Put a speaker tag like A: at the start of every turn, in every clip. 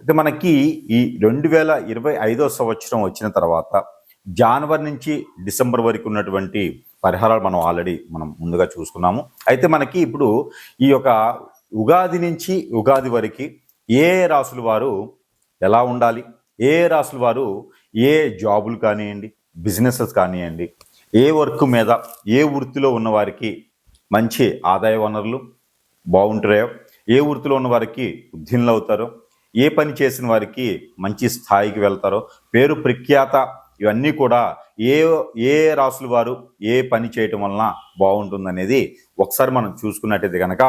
A: అయితే మనకి ఈ రెండు వేల ఇరవై ఐదో సంవత్సరం వచ్చిన తర్వాత జనవరి నుంచి డిసెంబర్ వరకు ఉన్నటువంటి పరిహారాలు మనం ఆల్రెడీ మనం ముందుగా చూసుకున్నాము. అయితే మనకి ఇప్పుడు ఈ యొక్క ఉగాది నుంచి ఉగాది వరకు ఏ రాసుల వారు ఎలా ఉండాలి? ఏ రాసుల వారు ఏ జాబులు కానివ్వండి బిజినెసెస్ కానివ్వండి ఏ వర్క్ మీద ఏ వృత్తిలో ఉన్న వారికి మంచి ఆదాయ వనరులు బాగుంటాయో ఏ వృత్తిలో ఉన్న వారికి ఉద్యనులు అవుతారో ఏ పని చేసిన వారికి మంచి స్థాయికి వెళ్తారో పేరు ప్రఖ్యాత ఇవన్నీ కూడా ఏ ఏ రాసుల వారు ఏ పని చేయటం వలన బాగుంటుందనేది ఒకసారి మనం చూసుకున్నట్టయితే కనుక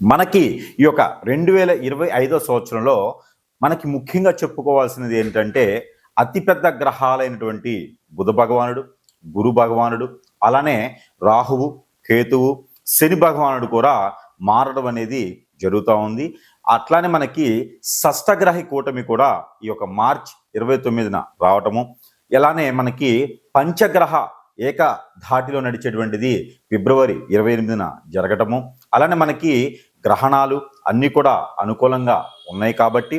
A: మనకి ఈ యొక్క రెండు వేల ఇరవై ఐదో సంవత్సరంలో మనకి ముఖ్యంగా చెప్పుకోవాల్సినది ఏంటంటే అతిపెద్ద గ్రహాలైనటువంటి బుధ భగవానుడు గురు భగవానుడు అలానే రాహువు కేతువు శని భగవానుడు కూడా మారడం అనేది జరుగుతూ ఉంది. అట్లానే మనకి షష్టగ్రహి కూటమి కూడా ఈ యొక్క మార్చ్ ఇరవై తొమ్మిదిన రావటము. ఇలానే మనకి పంచగ్రహ ఏక ధాటిలో నడిచేటువంటిది ఫిబ్రవరి ఇరవై ఎనిమిదిన జరగటము. అలానే మనకి గ్రహణాలు అన్నీ కూడా అనుకూలంగా ఉన్నాయి కాబట్టి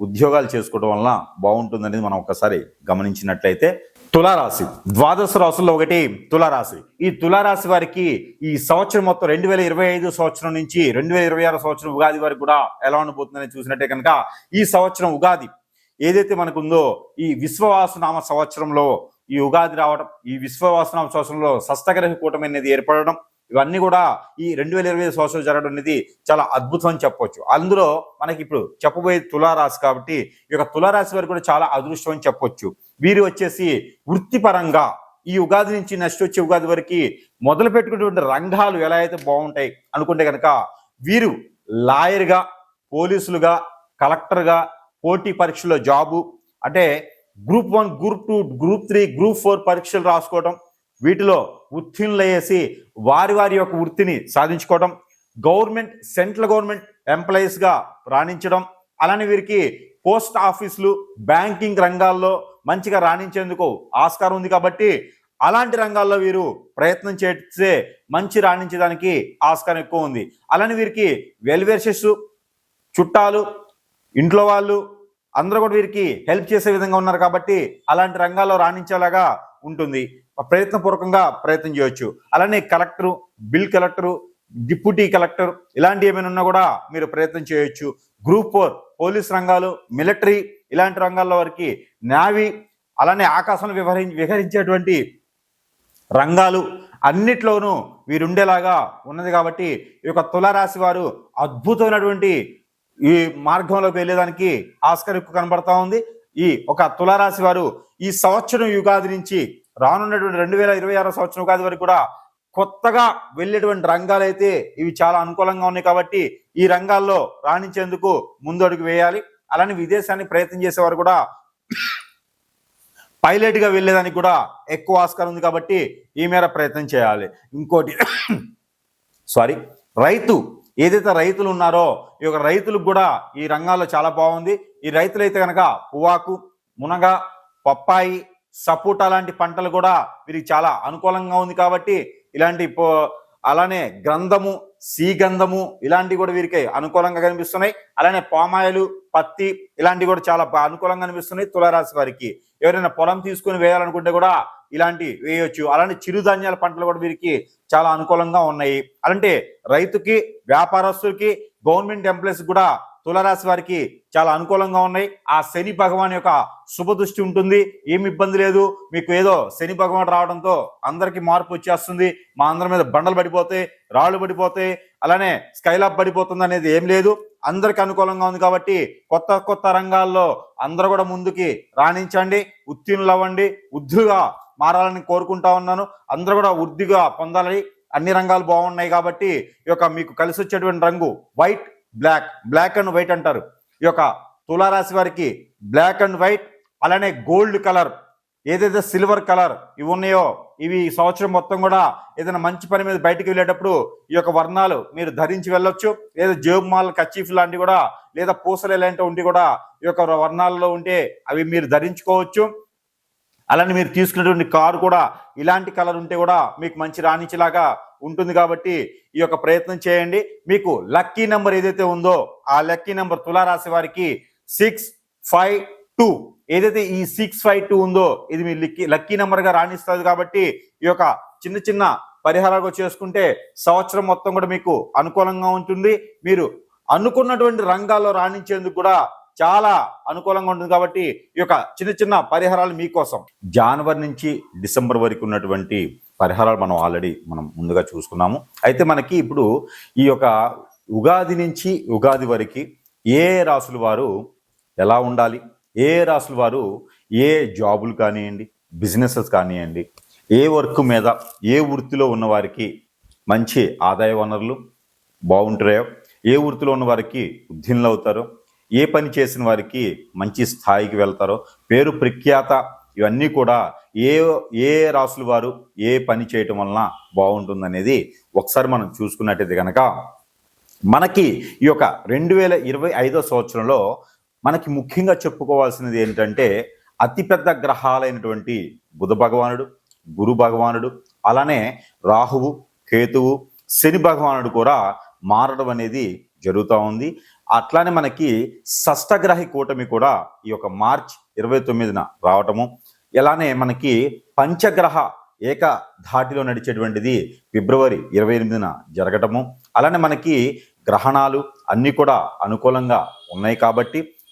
A: ఉద్యోగాలు చేసుకోవడం వలన బాగుంటుందనేది మనం ఒకసారి గమనించినట్లయితే తులారాశి ద్వాదశ రాశుల్లో ఒకటి తులారాశి. ఈ తులారాశి వారికి ఈ సంవత్సరం మొత్తం రెండు వేల ఇరవై ఐదు సంవత్సరం నుంచి రెండు వేల ఇరవై ఆరు సంవత్సరం ఉగాది వరకు కూడా ఎలా ఉండబోతుందని చూసినట్టే కనుక ఈ సంవత్సరం ఉగాది ఏదైతే మనకు ఉందో ఈ విశ్వవాసనామ సంవత్సరంలో ఈ ఉగాది రావడం ఈ విశ్వవాసనామ సంవత్సరంలో సస్తగ్రహ కూటమి అనేది ఏర్పడడం ఇవన్నీ కూడా ఈ రెండు వేల ఇరవై ఐదు సంవత్సరం జరగడం అనేది చాలా అద్భుతం అని చెప్పొచ్చు. అందులో మనకి ఇప్పుడు చెప్పబోయే తులారాశి కాబట్టి ఈ యొక్క తులారాశి వారు కూడా చాలా అదృష్టం అని చెప్పొచ్చు. వీరు వచ్చేసి వృత్తిపరంగా ఈ ఉగాది నుంచి నెక్స్ట్ వచ్చే ఉగాది వరకు మొదలు పెట్టుకున్నటువంటి రంగాలు ఎలా అయితే బాగుంటాయి అనుకుంటే కనుక వీరు లాయర్గా పోలీసులుగా కలెక్టర్గా పోటీ పరీక్షలో జాబు అంటే group one group two group three group four పరీక్షలు రాసుకోవడం వీటిలో ఉత్తీర్ణులయ్యేసి వారి వారి యొక్క వృత్తిని సాధించుకోవడం గవర్నమెంట్ సెంట్రల్ గవర్నమెంట్ ఎంప్లాయీస్గా రాణించడం అలానే వీరికి పోస్ట్ ఆఫీసులు బ్యాంకింగ్ రంగాల్లో మంచిగా రాణించేందుకు ఆస్కారం ఉంది కాబట్టి అలాంటి రంగాల్లో వీరు ప్రయత్నం చేస్తే మంచి రాణించడానికి ఆస్కారం ఎక్కువ ఉంది. అలానే వీరికి వెల్వేర్సెస్ చుట్టాలు ఇంట్లో వాళ్ళు అందరూ కూడా వీరికి హెల్ప్ చేసే విధంగా ఉన్నారు కాబట్టి అలాంటి రంగాల్లో రాణించేలాగా ఉంటుంది. ప్రయత్నపూర్వకంగా ప్రయత్నం చేయొచ్చు. అలానే collector bill collector deputy collector ఇలాంటి ఏమైనా ఉన్నా కూడా మీరు ప్రయత్నం చేయొచ్చు. గ్రూప్ ఫోర్ పోలీస్ రంగాలు మిలిటరీ ఇలాంటి రంగాల్లో వారికి నావీ అలానే ఆకాశంలో వివరి విహరించేటువంటి రంగాలు అన్నిట్లోనూ వీరుండేలాగా ఉన్నది కాబట్టి ఈ యొక్క తులారాశి వారు అద్భుతమైనటువంటి ఈ మార్గంలోకి వెళ్ళేదానికి ఆస్కారం ఎక్కువ కనబడతా ఉంది. ఈ ఒక తులారాశి వారు ఈ సంవత్సరం యుగాది నుంచి రానున్నటువంటి రెండు వేల ఇరవై ఆరో సంవత్సరం ఉగాది వరకు కూడా కొత్తగా వెళ్ళేటువంటి రంగాలు అయితే ఇవి చాలా అనుకూలంగా ఉన్నాయి కాబట్టి ఈ రంగాల్లో రాణించేందుకు ముందు అడుగు వేయాలి. అలానే విదేశానికి ప్రయత్నం చేసేవారు కూడా పైలట్గా వెళ్ళేదానికి కూడా ఎక్కువ ఆస్కారం ఉంది కాబట్టి ఈ మేర ప్రయత్నం చేయాలి. ఇంకోటి సారీ రైతు ఏదైతే రైతులు ఉన్నారో ఈ యొక్క రైతులకు కూడా ఈ రంగాల్లో చాలా బాగుంది. ఈ రైతులైతే కనుక పువ్వాకు మునగ పప్పాయి సపోటా లాంటి పంటలు కూడా వీరికి చాలా అనుకూలంగా ఉంది కాబట్టి ఇలాంటి పో- అలానే గ్రంథము సీగంధము ఇలాంటివి కూడా వీరికి అనుకూలంగా కనిపిస్తున్నాయి. అలానే పామాయిలు పత్తి ఇలాంటివి కూడా చాలా అనుకూలంగా కనిపిస్తున్నాయి తులారాశి వారికి. ఎవరైనా పొలం తీసుకుని వేయాలనుకుంటే కూడా ఇలాంటి వేయొచ్చు. అలానే చిరుధాన్యాల పంటలు కూడా వీరికి చాలా అనుకూలంగా ఉన్నాయి. అలాంటి రైతుకి వ్యాపారస్తులకి గవర్నమెంట్ ఎంప్లాయీస్ కూడా తులరాశి వారికి చాలా అనుకూలంగా ఉన్నాయి. ఆ శని భగవాన్ యొక్క శుభ దృష్టి ఉంటుంది. ఏమి ఇబ్బంది లేదు. మీకు ఏదో శని భగవాన్ రావడంతో అందరికి మార్పు వచ్చేస్తుంది. మా అందరి మీద బండలు పడిపోతాయి రాళ్ళు పడిపోతాయి అలానే స్కైలాప్ పడిపోతుంది అనేది ఏం లేదు. అందరికి అనుకూలంగా ఉంది కాబట్టి కొత్త కొత్త రంగాల్లో అందరూ కూడా ముందుకి రాణించండి. ఉత్తీర్ణులు అవ్వండి ఉద్దుగా మారాలని కోరుకుంటా ఉన్నాను. అందరూ కూడా వృద్ధిగా పొందాలని అన్ని రంగాలు బాగున్నాయి కాబట్టి ఈ యొక్క మీకు కలిసి వచ్చేటువంటి రంగు white black black and white అంటారు. ఈ యొక్క తులారాశి వారికి బ్లాక్ అండ్ వైట్ అలానే గోల్డ్ కలర్ ఏదైతే సిల్వర్ కలర్ ఇవి ఉన్నాయో ఇవి సంవత్సరం మొత్తం కూడా ఏదైనా మంచి పని మీద బయటికి వెళ్ళేటప్పుడు ఈ యొక్క వర్ణాలు మీరు ధరించి వెళ్ళొచ్చు. లేదా జేబు మాల్ కచీఫ్ లాంటివి కూడా లేదా పూసలు ఇలాంటివి ఉండి కూడా ఈ యొక్క వర్ణాలలో ఉంటే అవి మీరు ధరించుకోవచ్చు. అలానే మీరు తీసుకున్నటువంటి కారు కూడా ఇలాంటి కలర్ ఉంటే కూడా మీకు మంచి రాణించేలాగా ఉంటుంది కాబట్టి ఈ యొక్క ప్రయత్నం చేయండి. మీకు లక్కీ నెంబర్ ఏదైతే ఉందో ఆ లక్కీ నెంబర్ తులారాశి వారికి సిక్స్ ఫైవ్ టూ ఏదైతే ఈ సిక్స్ ఫైవ్ టూ ఉందో ఇది మీ లక్కీ లక్కీ నెంబర్గా రాణిస్తుంది కాబట్టి ఈ యొక్క చిన్న చిన్న పరిహారాలు చేసుకుంటే సంవత్సరం మొత్తం కూడా మీకు అనుకూలంగా ఉంటుంది. మీరు అనుకున్నటువంటి రంగాల్లో రాణించేందుకు కూడా చాలా అనుకూలంగా ఉంటుంది కాబట్టి ఈ యొక్క చిన్న చిన్న పరిహారాలు మీకోసం. జనవరి నుంచి డిసెంబర్ వరకు ఉన్నటువంటి పరిహారాలు మనం ఆల్రెడీ మనం ముందుగా చూసుకున్నాము. అయితే మనకి ఇప్పుడు ఈ యొక్క ఉగాది నుంచి ఉగాది వరకు ఏ రాసుల వారు ఎలా ఉండాలి? ఏ రాసుల వారు ఏ జాబులు కానివ్వండి బిజినెసెస్ కానివ్వండి ఏ వర్క్ మీద ఏ వృత్తిలో ఉన్న వారికి మంచి ఆదాయ వనరులు బాగుంటాయో ఏ వృత్తిలో ఉన్న వారికి ఉద్యనులు అవుతారో ఏ పని చేసిన వారికి మంచి స్థాయికి వెళ్తారో పేరు ప్రఖ్యాత ఇవన్నీ కూడా ఏ ఏ రాసుల వారు ఏ పని చేయటం వలన బాగుంటుందనేది ఒకసారి మనం చూసుకున్నట్టయితే కనుక మనకి ఈ యొక్క రెండు వేల ఇరవై ఐదో సంవత్సరంలో మనకి ముఖ్యంగా చెప్పుకోవాల్సినది ఏంటంటే అతిపెద్ద గ్రహాలైనటువంటి బుధ భగవానుడు గురు భగవానుడు అలానే రాహువు కేతువు శని భగవానుడు కూడా మారడం అనేది జరుగుతూ ఉంది. అట్లానే మనకి షష్టగ్రహి కూటమి కూడా ఈ యొక్క మార్చ్ ఇరవై తొమ్మిదిన రావటము. ఇలానే మనకి పంచగ్రహ ఏక ధాటిలో నడిచేటువంటిది ఫిబ్రవరి ఇరవై ఎనిమిదిన జరగటము. అలానే మనకి గ్రహణాలు అన్నీ కూడా అనుకూలంగా ఉన్నాయి కాబట్టి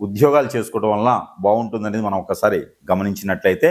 A: ఉద్యోగాలు చేసుకోవడం వలన బాగుంటుందనేది మనం ఒకసారి గమనించినట్లయితే